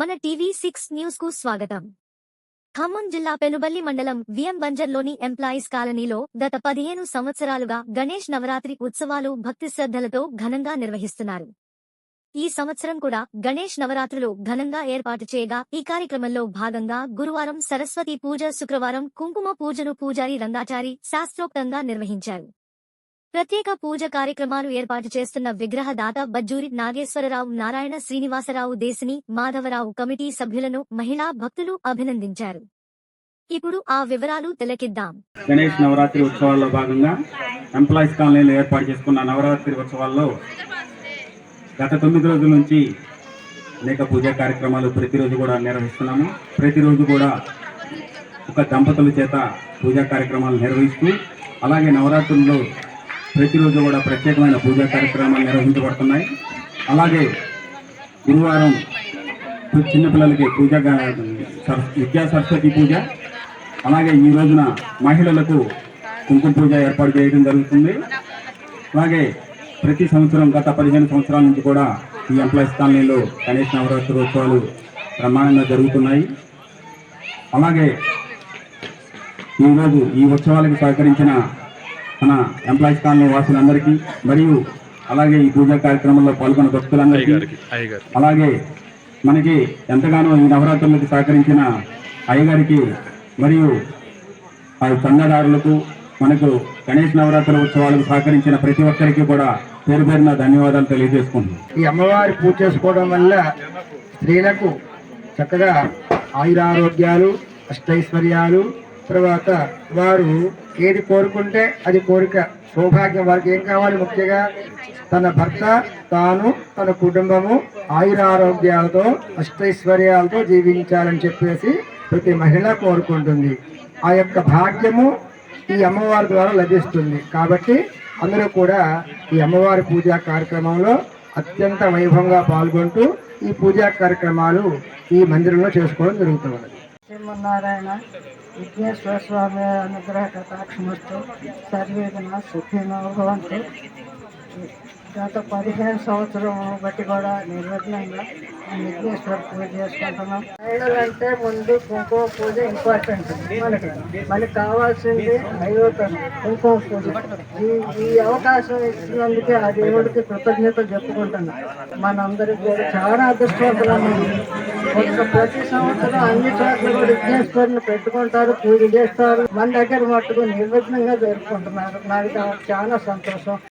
మన TV six న్యూస్కు స్వాగతం. ఖమ్మం జిల్లా పెనుబల్లి మండలం విఎం బంజర్లోని ఎంప్లాయీస్ కాలనీలో గత పదిహేను సంవత్సరాలుగా గణేష్ నవరాత్రి ఉత్సవాలు భక్తి శ్రద్ధలతో ఘనంగా నిర్వహిస్తున్నారు. ఈ సంవత్సరం కూడా గణేష్ నవరాత్రులు ఘనంగా ఏర్పాటు చేయగా ఈ కార్యక్రమంలో భాగంగా గురువారం సరస్వతి పూజ శుక్రవారం కుంకుమ పూజను పూజారి రంగాచారి శాస్త్రోక్తంగా నిర్వహించారు. ప్రత్యేక పూజ కార్యక్రమాలు ఏర్పాటు చేస్తున్న విగ్రహదాత బజ్జూరి నాగేశ్వరరావు నారాయణ శ్రీనివాసరావు దేశిని మాధవరావు కమిటీ సభ్యులను మహిళా భక్తులు అభినందించారు. ఇప్పుడు ఆ వివరాలు తిలకిద్దాం. గణేష్ నవరాత్రి ఉత్సవాల్లో భాగంగా ఎంప్లాయీస్ కాలనీలో ఏర్పాటు చేసుకున్న నవరాత్రి ఉత్సవాల్లో గత తొమ్మిది రోజుల నుంచి అనేక పూజా కార్యక్రమాలు ప్రతిరోజు కూడా నిర్వహిస్తున్నాము. ప్రతిరోజు కూడా ఒక దంపతుల చేత పూజా కార్యక్రమాలు నిర్వహిస్తూ అలాగే నవరాత్రుల్లో ప్రతిరోజు కూడా ప్రత్యేకమైన పూజా కార్యక్రమాలు నిర్వహించబడుతున్నాయి. అలాగే గురువారం చిన్నపిల్లలకి పూజ విద్యా సరస్వతి పూజ. అలాగే ఈ రోజున మహిళలకు కుంకుమ పూజ ఏర్పాటు చేయడం జరుగుతుంది. అలాగే ప్రతి సంవత్సరం గత పదిహేను సంవత్సరాల నుంచి కూడా ఈ ఎంప్లాయీస్ కాలనీలో గణేష్ నవరాత్రి ఉత్సవాలు ప్రమాణంగా జరుగుతున్నాయి. అలాగే ఈరోజు ఈ ఉత్సవాలకు సహకరించిన మన ఎంప్లాయీస్ కాలనీ వాసులందరికీ మరియు అలాగే ఈ పూజా కార్యక్రమంలో పాల్గొన్న భక్తులందరికీ అలాగే మనకి ఎంతగానో ఈ నవరాత్రులకు సహకరించిన అయ్యగారికి మరియు ఆ చందాదారులకు మనకు గణేష్ నవరాత్రుల ఉత్సవాలకు సహకరించిన ప్రతి ఒక్కరికి కూడా పేరు పేరున ధన్యవాదాలు తెలియజేసుకుంటున్నాను ఈ అమ్మవారి పూజ చేసుకోవడం వల్ల స్త్రీలకు చక్కగా ఆయురారోగ్యాలు అష్టైశ్వర్యాలు తర్వాత వారు ఏది కోరుకుంటే అది కోరిక. సౌభాగ్యం వారికి ఏం కావాలి? ముఖ్యంగా తన భర్త తాను తన కుటుంబము ఆయురారోగ్యాలతో అష్టైశ్వర్యాలతో జీవించాలని చెప్పేసి ప్రతి మహిళ కోరుకుంటుంది. ఆ యొక్క భాగ్యము ఈ అమ్మవారి ద్వారా లభిస్తుంది. కాబట్టి అందరూ కూడా ఈ అమ్మవారి పూజా కార్యక్రమంలో అత్యంత వైభవంగా పాల్గొంటూ ఈ పూజా కార్యక్రమాలు ఈ మందిరంలో చేసుకోవడం జరుగుతున్నది శ్రీమన్నారాయణ విఘ్నేశ్వర స్వామి అనుగ్రహ కటాక్షమస్తు సర్వేదన సుఖినో భవంతు. గత పదిహేను సంవత్సరం బట్టి కూడా నిర్విఘ్నంగా విఘ్నేశ్వర పూజ చేసుకుంటున్నాం. మహిళలంటే ముందు కుంకుమ పూజ ఇంపార్టెంట్. మనకి మనకి కావాల్సింది అయోతం కుంకుమ పూజ. ఈ ఈ అవకాశం ఇచ్చినందుకే ఆ దేవుడికి కృతజ్ఞతలు చెప్పుకుంటున్నాం. మనందరికీ కూడా చాలా అదృష్టవంతులు ప్రతి సంవత్సరం అన్ని చోట్ల కూడా విఘ్నేశ్వరుని పెట్టుకుంటారు పూజ చేస్తారు. మన దగ్గర మట్టుకు నిర్విఘ్నంగా జరుపుకుంటున్నారు. నాకు చాలా సంతోషం.